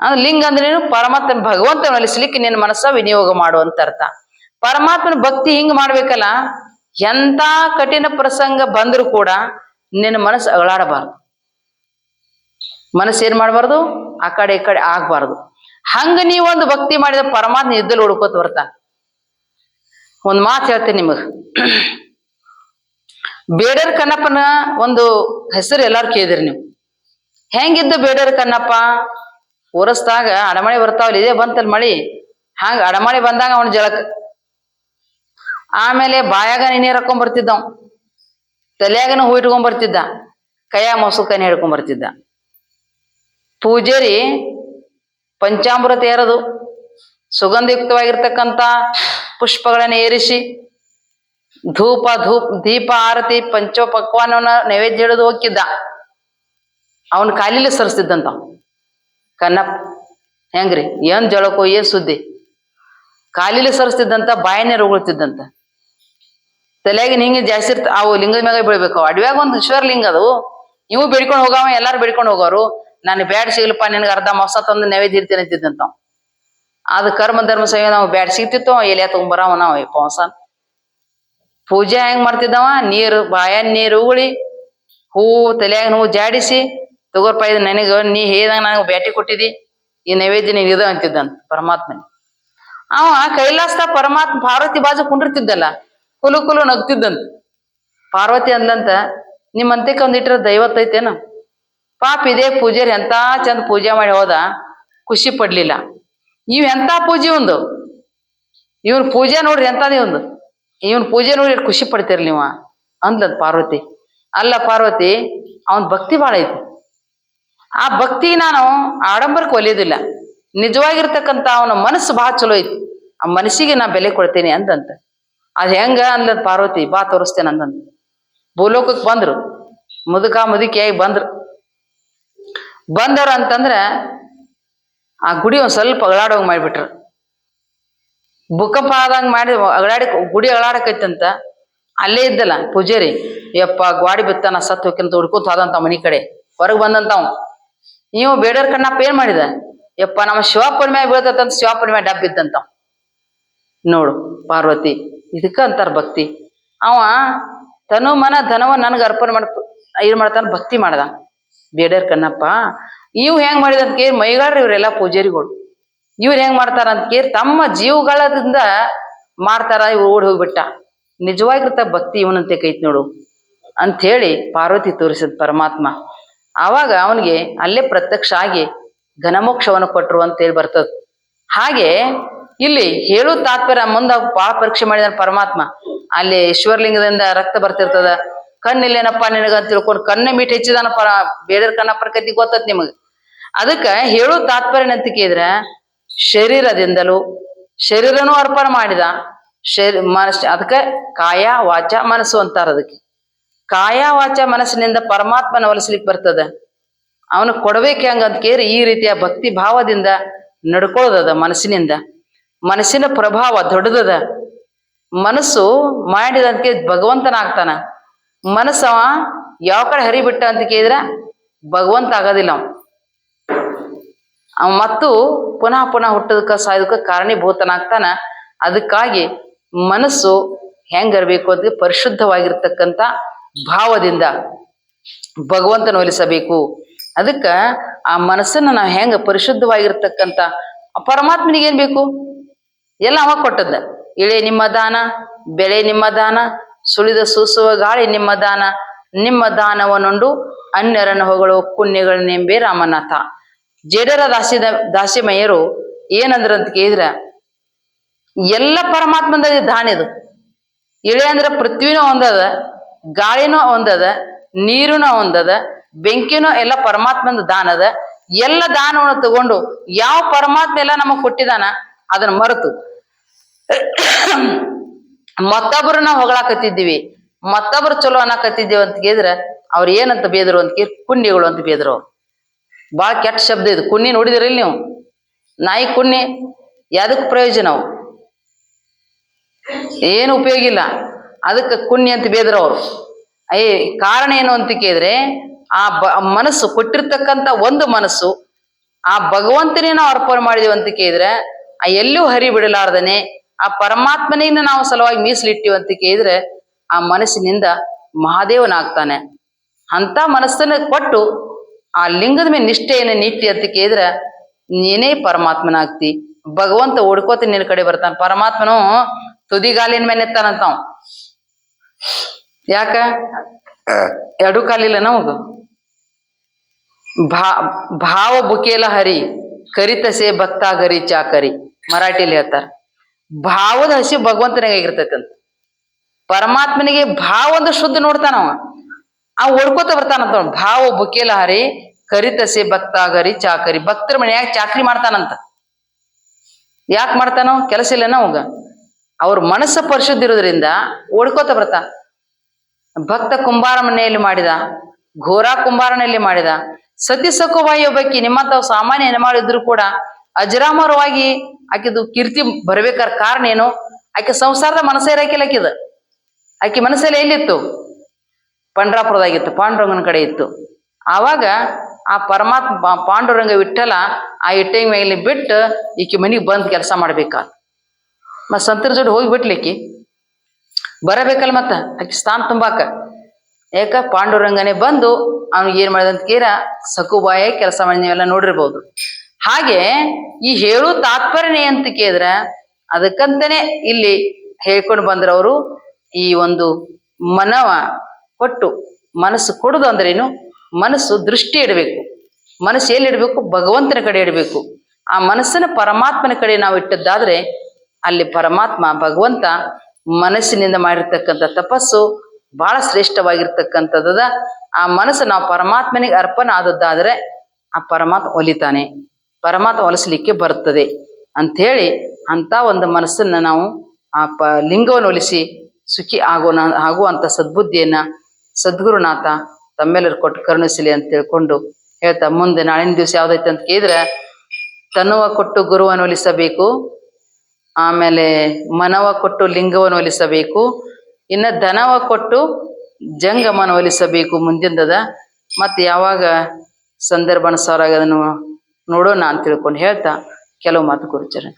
ಅಂದ್ರೆ ಲಿಂಗ ಅಂದ್ರೆ ಏನು? ಪರಮಾತ್ಮ ಭಗವಂತನ ಒಲಿಸ್ಲಿಕ್ಕೆ ನಿನ್ನ ಮನಸ್ಸ ವಿನಿಯೋಗ ಮಾಡು ಅಂತ ಅರ್ಥ. ಪರಮಾತ್ಮನ ಭಕ್ತಿ ಹಿಂಗ್ ಮಾಡ್ಬೇಕಲ್ಲ ಎಂತ ಕಠಿಣ ಪ್ರಸಂಗ ಬಂದ್ರು ಕೂಡ ನಿನ್ನ ಮನಸ್ಸು ಅಗಳಾಡಬಾರ್ದು ಮನಸ್ಸು ಏನ್ ಮಾಡಬಾರ್ದು? ಆ ಕಡೆ ಈ ಕಡೆ ಆಗ್ಬಾರ್ದು. ಹಂಗ ನೀವೊಂದು ಭಕ್ತಿ ಮಾಡಿದ ಪರಮಾತ್ಮ ಇದ್ದಲ್ಲಿ ಹುಡ್ಕೋತ ಬರ್ತಾನ ಒಂದ್ ಮಾತು ಹೇಳ್ತೇನೆ ನಿಮಗ್. ಬೇಡರ್ ಕಣ್ಣಪ್ಪನ ಒಂದು ಹೆಸರು ಎಲ್ಲಾರು ಕೇಳಿದ್ರಿ ನೀವು. ಹೆಂಗಿದ್ದು ಬೇಡರ್ ಕಣ್ಣಪ್ಪ? ಒರೆಸ್ದಾಗ ಅಡಮಳೆ ಬರ್ತಾವಲ್ಲ, ಇದೇ ಬಂತಲ್ ಮಳಿ. ಹಂಗ ಅಡಮಳೆ ಬಂದಾಗ ಅವನ ಜಳಕ್. ಆಮೇಲೆ ಬಾಯಾಗ ನೀನೇ ಹಾಕೊಂಡ್ ಬರ್ತಿದ್ದ ಅವ ತಲೆಯಾಗನ ಹೂ ಇಟ್ಕೊಂಡ್ ಬರ್ತಿದ್ದ ಕೈಯಾಗ ಮೊಸಕನೆ ಹಿಡ್ಕೊಂಡ್ ಬರ್ತಿದ್ದ. ಪೂಜಾರಿ ಪಂಚಾಮೃತ ಏರದು, ಸುಗಂಧಯುಕ್ತವಾಗಿರ್ತಕ್ಕಂಥ ಪುಷ್ಪಗಳನ್ನ ಏರಿಸಿ, ಧೂಪ, ಧೂಪ್, ದೀಪ ಆರತಿ ಪಂಚೋಪಕ್ವಾನವನ್ನ ನೈವೇದ್ಯ ಹಿಡಿದು ಹೋಗ್ತಿದ್ದ. ಅವನ ಕಾಲಿಲಿ ಸರಿಸ್ತಿದ್ದಂತ. ಕನ್ನಪ್ಪ ಹೆಂಗ್ರಿ, ಏನ್ ಜಳಕೋ, ಏನ್ ಸುದ್ದಿ? ಕಾಲಿಲಿ ಸರಿಸ್ತಿದ್ದಂತ ಬಾಯನ್ನೇ ಉಗುಳ್ತಿದ್ದಂತ. ತಲೆಯಾಗಿನ ಹಿಂಗೆ ಜಾಸ್ತಿ ಇರ್ತ, ಅವು ಲಿಂಗದ ಮ್ಯಾಗ ಬೀಳ್ಬೇಕು. ಅಡವ್ಯಾಗ ಒಂದು ಈಶ್ವರ ಲಿಂಗ ಅದು. ಇವು ಬೇಡ್ಕೊಂಡು ಹೋಗವ ಎಲ್ಲಾರು ಬೇಡ್ಕೊಂಡು ಹೋಗೋರು. ನಾನು ಬ್ಯಾಡ್ ಸಿಗ್ಲಪ್ಪ, ನಿನಗೆ ಅರ್ಧ ಮೊಸ ತಂದು ನೈವೇದ್ಯ ಇರ್ತೀನಿ ಅಂತಿದ್ದಂತ. ಅದು ಕರ್ಮ, ಧರ್ಮ ಸಹ ನಾವು ಬ್ಯಾಡ್ ಸಿಗ್ತಿತ್ತು ಎಲೆ ತಗೊಂಬರವ ನಾವು ಪವಸ ಪೂಜೆ ಹೆಂಗ್ ಮಾಡ್ತಿದ್ದವ? ನೀರು, ಬಾಯ, ನೀರು ಉಗುಳಿ ಹೂವು ತಲೆಯಾಗ ಹೂ ಜಾಡಿಸಿ ತಗೋರ್ಪ ಇದು ನನಗ, ನೀ ಹೇದ ನನಗೆ ಬ್ಯಾಟಿ ಕೊಟ್ಟಿದಿ, ಈ ನೈವೇದ್ಯ ನೀನ್ ಇದು ಅಂತಿದ್ದಂತ ಪರಮಾತ್ಮ ಅವ ಕೈಲಾಸ ಪರಮಾತ್ಮ, ಪಾರ್ವತಿ ಬಾಜು ಕುಂಡಿರ್ತಿದ್ದಲ್ಲ ಕುಲು ಕುಲು ನಗ್ತಿದ್ದಂತ. ಪಾರ್ವತಿ ಅಂದ್ಲಂತ ನಿಮ್ಮಂತೆ ಅಂತ್ಯಕ್ಕೆ ಒಂದಿಟ್ರ ದೈವತ್ತೈತೇನ ಪಾಪ ಇದೇ ಪೂಜಾರಿ ಎಂತ ಚಂದ ಪೂಜೆ ಮಾಡಿ ಹೋದ, ಖುಷಿ ಪಡ್ಲಿಲ್ಲ. ಇವ್ ಎಂತ ಪೂಜೆ ಒಂದು ಇವನ್ ಪೂಜೆ ನೋಡ್ರಿ ನೀವು ಒಂದು ಇವನ್ ಪೂಜೆ ನೋಡಿ ಖುಷಿ ಪಡ್ತೀರಿ ನೀವ? ಅಂದ್ಲದ್ ಪಾರ್ವತಿ. ಅಲ್ಲ ಪಾರ್ವತಿ, ಅವನ್ ಭಕ್ತಿ ಭಾಳ ಐತಿ. ಆ ಭಕ್ತಿ ನಾನು ಆಡಂಬರಕ್ಕೆ ಒಲಿಯೋದಿಲ್ಲ. ನಿಜವಾಗಿರ್ತಕ್ಕಂಥ ಅವನ ಮನಸ್ಸು ಬಹಳ ಚಲೋ ಐತಿ. ಆ ಮನಸ್ಸಿಗೆ ನಾ ಬೆಲೆ ಕೊಡ್ತೇನೆ ಅಂದಂತ. ಅದ್ ಹೆಂಗ ಅಂದ್ಲದ್ ಪಾರ್ವತಿ, ಬಾ ತೋರಿಸ್ತೇನೆ ಅಂದಂತ ಭೂಲೋಕಕ್ಕೆ ಬಂದ್ರು. ಮುದುಕ ಮುದುಕಿಯಾಗಿ ಬಂದ್ರು. ಬಂದವ್ರು ಅಂತಂದ್ರ ಆ ಗುಡಿ ಒಂದ್ ಸ್ವಲ್ಪ ಅಗಳಾಡೋಂಗ್ ಮಾಡಿಬಿಟ್ರು. ಭೂಕಂಪ ಆದಂಗ ಮಾಡಿ ಅಗಳಾಡಿ ಗುಡಿ ಅಗಳಾಡಕೈತಂತ ಅಲ್ಲೇ ಇದ್ದಲ್ಲ ಪೂಜಾರಿ. ಯಪ್ಪ ಗ್ವಾಡಿ ಬಿತ್ತಾನ ಸತ್ತು ಹೋಗ್ಯಂತ ಹುಡ್ಕೋತ ಹೋದಂತ ಮನಿ ಕಡೆ. ಹೊರಗೆ ಬಂದಂತಾವ್ ನೀವು ಬೇಡರ್ ಕಣ್ಣಪ್ಪ ಏನ್ ಮಾಡಿದ? ಯಪ್ಪ ನಮ್ಮ ಶಿವಪ್ಪನ ಮ್ಯಾಗ ಬೀಳ್ತಂತ ಶಿವಪ್ಪನ ಮ್ಯಾಗ ಡಬ್ ಬಿದ್ದಂತಾವ್ ನೋಡು ಪಾರ್ವತಿ, ಇದಕ್ಕ ಅಂತಾರ ಭಕ್ತಿ. ಅವ ತನು ಮನ ಧನವ ನನ್ಗ ಅರ್ಪಣೆ ಮಾಡ ಏನ್ ಮಾಡ್ತಾನ, ಭಕ್ತಿ ಮಾಡ್ದ. ಬೇಡರ್ ಕಣ್ಣಪ್ಪ, ಇವ್ ಹೆಂಗ್ ಮಾಡಿದ ಅಂತ ಕೇಳಿ ಮೈಗಾಡ್ರಿ ಇವ್ರೆಲ್ಲಾ ಪೂಜಾರಿಗಳು. ಇವ್ರು ಹೆಂಗ್ ಮಾಡ್ತಾರ ಅಂತ ಕೇಳಿ ತಮ್ಮ ಜೀವಗಳದಿಂದ ಮಾಡ್ತಾರ ಇವ್ ಓಡಿ ಹೋಗ್ಬಿಟ್ಟ. ನಿಜವಾಗಿರ್ತ ಭಕ್ತಿ ಇವನಂತೆ ಕೈತ್ ನೋಡು. ಅಂತ ಹೇಳಿ ಪಾರ್ವತಿ ತೋರಿಸಿದ ಪರಮಾತ್ಮ. ಆವಾಗ ಅವನಿಗೆ ಅಲ್ಲೇ ಪ್ರತ್ಯಕ್ಷ ಆಗಿ ಘನಮೋಕ್ಷವನ್ನು ಕೊಟ್ರು ಅಂತೇಳಿ ಬರ್ತದ. ಹಾಗೆ ಇಲ್ಲಿ ಹೇಳು ತಾತ್ಪರ್ಯ ಮುಂದ ಬಾಳ ಪರೀಕ್ಷೆ ಮಾಡಿದ ಪರಮಾತ್ಮ. ಅಲ್ಲಿ ಈಶ್ವರಲಿಂಗದಿಂದ ರಕ್ತ ಬರ್ತಿರ್ತದ. ಕಣ್ಣಿಲ್ಲೇನಪ್ಪ ನಿನಗ ಅಂತ ತಿಳ್ಕೊಂಡು ಕಣ್ಣ ಮೀಟ್ ಹೆಚ್ಚಿದಾನ ಪರ ಬೇಡರ ಕಣ್ಣ ಪ್ರಕೃತಿ ಗೊತ್ತತ್ ನಿಮಗ. ಅದಕ್ಕ ಹೇಳು ತಾತ್ಪರ್ಯ ಅಂತ ಕೇಳಿದ್ರ, ಶರೀರದಿಂದಲೂ ಶರೀರನೂ ಅರ್ಪಣೆ ಮಾಡಿದ. ಶರೀರ ಮನಸ್, ಅದಕ್ಕೆ ಕಾಯ, ವಾಚ, ಮನಸ್ಸು ಅಂತಾರ ಅದಕ್ಕೆ. ಕಾಯ, ವಾಚ, ಮನಸ್ಸಿನಿಂದ ಪರಮಾತ್ಮನ ಒಲಿಸ್ಲಿಕ್ಕೆ ಬರ್ತದ. ಅವನು ಕೊಡ್ಬೇಕು ಅಂತ ಕೇಳಿ ಈ ರೀತಿಯ ಭಕ್ತಿ ಭಾವದಿಂದ ನಡ್ಕೊಳ್ಳೋದದ ಮನಸ್ಸಿನಿಂದ. ಮನಸ್ಸಿನ ಪ್ರಭಾವ ದೊಡ್ಡದದ. ಮನಸ್ಸು ಮಾಡಿದಂತೆ ಭಗವಂತನಾಗ್ತಾನ. ಮನಸ್ಸವ ಯಾವ ಕಡೆ ಹರಿಬಿಟ್ಟ ಅಂತ ಕೇಳಿದ್ರೆ ಭಗವಂತ ಆಗೋದಿಲ್ಲ ಮತ್ತು ಪುನಃ ಪುನಃ ಹುಟ್ಟದಕ್ಕ ಸಾಯೋದಕ್ಕ ಕಾರಣೀಭೂತನಾಗ್ತಾನ. ಅದಕ್ಕಾಗಿ ಮನಸ್ಸು ಹೆಂಗಿರ್ಬೇಕು ಅಂತ ಪರಿಶುದ್ಧವಾಗಿರ್ತಕ್ಕಂಥ ಭಾವದಿಂದ ಭಗವಂತನ ಒಲಿಸಬೇಕು. ಅದಕ್ಕ ಆ ಮನಸ್ಸನ್ನ ನಾವು ಹೆಂಗ ಪರಿಶುದ್ಧವಾಗಿರ್ತಕ್ಕಂಥ ಆ ಪರಮಾತ್ಮನಿಗೆ ಏನ್ ಬೇಕು? ಎಲ್ಲ ಅವ ಕೊಟ್ಟದ್ದ. ಇಳೆ ನಿಮ್ಮ ದಾನ, ಬೆಳೆ ನಿಮ್ಮ ದಾನ, ಸುಳಿದ ಸೂಸುವ ಗಾಳಿ ನಿಮ್ಮ ದಾನ, ನಿಮ್ಮ ದಾನವನ್ನುಂಡು ಅನ್ಯರನ್ನು ಹೊಗಳು ಪುಣ್ಯಗಳನ್ನೆಂಬೆ ರಾಮನಾಥ. ಜೇಡರ ದಾಸಿ ದಾಸಿಮಯ್ಯರು ಏನಂದ್ರ ಅಂತ ಕೇಳಿದ್ರ, ಎಲ್ಲ ಪರಮಾತ್ಮದ ದಾನ ಇದು. ಇಳೆ ಅಂದ್ರ ಪೃಥ್ವಿನೂ ಒಂದದ, ಗಾಳಿನೂ ಒಂದದ, ನೀರುನೂ ಒಂದದ, ಬೆಂಕಿನೂ ಎಲ್ಲ ಪರಮಾತ್ಮಂದ ದಾನದ ಎಲ್ಲ ದಾನವನ್ನು ತಗೊಂಡು ಯಾವ ಪರಮಾತ್ಮ ಎಲ್ಲ ನಮಗ್ ಕೊಟ್ಟಿದಾನ ಅದನ್ನ ಮರೆತು. ಮತ್ತೊಬ್ಬರನ್ನ ಹೊಗಳಾಕತ್ತಿದ್ದೀವಿ. ಮತ್ತೊಬ್ರು ಚಲೋ ಅನ್ನಕತ್ತಿದ್ದೀವಿ ಅಂತ ಕೇಳಿದ್ರ ಅವ್ರ ಏನಂತ ಬೇದ್ರು ಅಂತ ಕೇಳಿ ಕುಣ್ಣಿಗಳು ಅಂತ ಬೇದ್ರು. ಬಹಳ ಕೆಟ್ಟ ಶಬ್ದ ಇದು. ಕುಣ್ಣಿ ನೋಡಿದಿರಲ್ಲ ನೀವು? ನಾಯಿ ಕುಣ್ಣಿ ಯಾವುದಕ್ಕೆ ಪ್ರಯೋಜನ ಅವು? ಏನು ಉಪಯೋಗ ಇಲ್ಲ. ಅದಕ್ಕೆ ಕುಣ್ಣಿ ಅಂತ ಬೇದ್ರು ಅವರು. ಅಯ್ಯ ಕಾರಣ ಏನು ಅಂತ ಕೇಳಿದ್ರೆ ಆ ಬ ಮನಸ್ಸು ಕೊಟ್ಟಿರ್ತಕ್ಕಂಥ ಒಂದು ಮನಸ್ಸು, ಆ ಭಗವಂತನೇ ನಾವು ಅರ್ಪಣೆ ಮಾಡಿದೀವಿ ಅಂತ ಕೇಳಿದ್ರೆ, ಆ ಎಲ್ಲೂ ಹರಿ ಬಿಡಲಾರ್ದನೆ ಆ ಪರಮಾತ್ಮನಿಂದ ನಾವು ಸಲುವಾಗಿ ಮೀಸಲಿಟ್ಟಿವಿ ಅಂತ ಕೇಳಿದ್ರೆ ಆ ಮನಸ್ಸಿನಿಂದ ಮಹಾದೇವನಾಗ್ತಾನೆ. ಅಂತ ಮನಸ್ಸನ್ನ ಕೊಟ್ಟು ಆ ಲಿಂಗದ ಮೇಲೆ ನಿಷ್ಠೆಯನ್ನು ನಿಟ್ಟಿ ಅಂತ ಕೇಳಿದ್ರೆ ನೀನೇ ಪರಮಾತ್ಮನಾಗ್ತಿ. ಭಗವಂತ ಹುಡ್ಕೋತ ನಿನ್ನ ಕಡೆ ಬರ್ತಾನೆ. ಪರಮಾತ್ಮನು ತುದಿಗಾಲಿನ ಮೇಲೆ ನಿತ್ತಾನಂತ ಅವ. ಯಾಕ? ಎರಡು ಕಾಲಿಲ್ಲ ನಮಗ ಭಾ, ಭಾವ ಬುಕೇಲ ಹರಿ, ಕರಿತಸೆ ಭಕ್ತ ಗರಿ ಚಾಕರಿ. ಮರಾಠಿಲಿ ಹೇಳ್ತಾರ. ಭಾವದ ಹಸಿ ಭಗವಂತನಿಗೆ ಆಗಿರ್ತೈತೆ ಅಂತ ಪರಮಾತ್ಮನಿಗೆ ಭಾವ ಒಂದು ಶುದ್ಧ ನೋಡ್ತಾನವ ಆ ಓಡ್ಕೋತ ಬರ್ತಾನಂತ ಭಾವ ಬುಕೇಲ ಹರಿ, ಕರಿತಸೆ ಭಕ್ತ ಗರಿ ಚಾಕರಿ. ಭಕ್ತರ ಮನೆಯಾಗ ಚಾಕ್ರಿ ಮಾಡ್ತಾನಂತ? ಯಾಕೆ ಮಾಡ್ತಾನೋ ಕೆಲಸ ಇಲ್ಲನ ಅವಾಗ? ಅವ್ರ ಮನಸ್ಸು ಪರಿಶುದ್ಧ ಇರೋದ್ರಿಂದ ಓಡ್ಕೋತ ಬರ್ತಾನ ಭಕ್ತ ಕುಂಬಾರ ಮನೆಯಲ್ಲಿ ಮಾಡಿದ, ಘೋರ ಕುಂಬಾರನಲ್ಲಿ ಮಾಡಿದ, ಸತಿ ಸಕುಬಾಯಿ ಒಬ್ಬಾಕಿ, ನಿಮ್ಮಂತ ಸಾಮಾನ್ಯ ಹೆಣ್ಮಾಳಿದ್ರು ಕೂಡ ಅಜರಾಮರವಾಗಿ ಆಕಿದು ಕೀರ್ತಿ ಬರಬೇಕಾದ ಕಾರಣ ಏನು? ಆಕೆ ಸಂಸಾರದ ಮನಸ್ಸೇ ಇರಾಕಿಲ್ಲ ಆಕಿದ. ಆಕೆ ಮನಸ್ಸಲ್ಲಿ ಎಲ್ಲಿತ್ತು? ಪಂಡ್ರಾಪುರದಾಗಿತ್ತು, ಪಾಂಡುರಂಗನ ಕಡೆ ಇತ್ತು. ಆವಾಗ ಆ ಪರಮಾತ್ಮ ಪಾಂಡುರಂಗ ವಿಠಲ ಆ ಇಟ್ಟೆ ಮೇಲೆ ಬಿಟ್ಟು ಈಕೆ ಮನೆಗೆ ಬಂದು ಕೆಲಸ ಮಾಡ್ಬೇಕಾ ಮತ್ತು ಸಂತರ ಜೋಡಿ ಹೋಗಿ ಬಿಟ್ಲಿಕ್ಕಿ. ಬರಬೇಕಲ್ಲ ಮತ್ತೆ? ಆಕೆ ಸ್ಥಾನ ತುಂಬಾಕ. ಯಾಕ ಪಾಂಡುರಂಗನೇ ಬಂದು ಅವ್ನಿಗೆ ಏನ್ ಮಾಡಿದಂತ ಕೇರ ಸಕುಬಾಯ ಕೆಲಸ ಮಾಡಿ ನೀವೆಲ್ಲ ನೋಡಿರ್ಬೋದು. ಹಾಗೆ ಈ ಹೇಳು ತಾತ್ಪರ್ಯ ಅಂತ ಕೇಳಿದ್ರೆ ಅದಕ್ಕಂತಾನೆ ಇಲ್ಲಿ ಹೇಳ್ಕೊಂಡು ಬಂದ್ರವರು ಈ ಒಂದು ಮನವ ಕೊಟ್ಟು ಮನಸ್ಸು ಕೊಡುದು ಅಂದ್ರೇನು ಮನಸ್ಸು ದೃಷ್ಟಿ ಇಡಬೇಕು. ಮನಸ್ಸು ಎಲ್ಲಿ ಇಡಬೇಕು? ಭಗವಂತನ ಕಡೆ ಇಡಬೇಕು. ಆ ಮನಸ್ಸನ್ನ ಪರಮಾತ್ಮನ ಕಡೆ ನಾವು ಇಟ್ಟದ್ದಾದ್ರೆ ಅಲ್ಲಿ ಪರಮಾತ್ಮ, ಭಗವಂತ ಮನಸ್ಸಿನಿಂದ ಮಾಡಿರ್ತಕ್ಕಂಥ ತಪಸ್ಸು ಬಹಳ ಶ್ರೇಷ್ಠವಾಗಿರ್ತಕ್ಕಂಥದ್ದದ. ಆ ಮನಸ್ಸು ನಾವು ಪರಮಾತ್ಮನಿಗೆ ಅರ್ಪಣೆ ಆದದ್ದಾದ್ರೆ ಆ ಪರಮಾತ್ಮ ಒಲಿತಾನೆ. ಪರಮಾತ್ಮ ಒಲಿಸ್ಲಿಕ್ಕೆ ಬರುತ್ತದೆ ಅಂಥೇಳಿ ಅಂತ ಒಂದು ಮನಸ್ಸನ್ನ ನಾವು ಆ ಪ ಲಿಂಗವನ್ನು ಒಲಿಸಿ ಸುಖಿ ಆಗೋಣ, ಆಗುವಂಥ ಸದ್ಬುದ್ಧಿಯನ್ನ ಸದ್ಗುರುನಾಥ ತಮ್ಮೆಲ್ಲರೂ ಕೊಟ್ಟು ಕರುಣಿಸಲಿ ಅಂತ ತಿಳ್ಕೊಂಡು ಹೇಳ್ತಾ, ಮುಂದೆ ನಾಳಿನ ದಿವಸ ಯಾವ್ದೈತೆ ಅಂತ ಕೇಳಿದ್ರೆ, ತನುವ ಕೊಟ್ಟು ಗುರುವನ್ನು ಒಲಿಸಬೇಕು, ಆಮೇಲೆ ಮನವ ಕೊಟ್ಟು ಲಿಂಗವನ್ನು ಒಲಿಸಬೇಕು, ಇನ್ನು ಧನವ ಕೊಟ್ಟು ಜಂಗಮನ ಒಲಿಸಬೇಕು ಮುಂದಿಂದದ. ಮತ್ತು ಯಾವಾಗ ಸಂದರ್ಭ ಅನುಸಾರ ಅದನ್ನು ನೋಡೋಣ ಅಂತ ತಿಳ್ಕೊಂಡು ಹೇಳ್ತಾ ಕೆಲವು ಮಾತು ಗುರುಚರಣ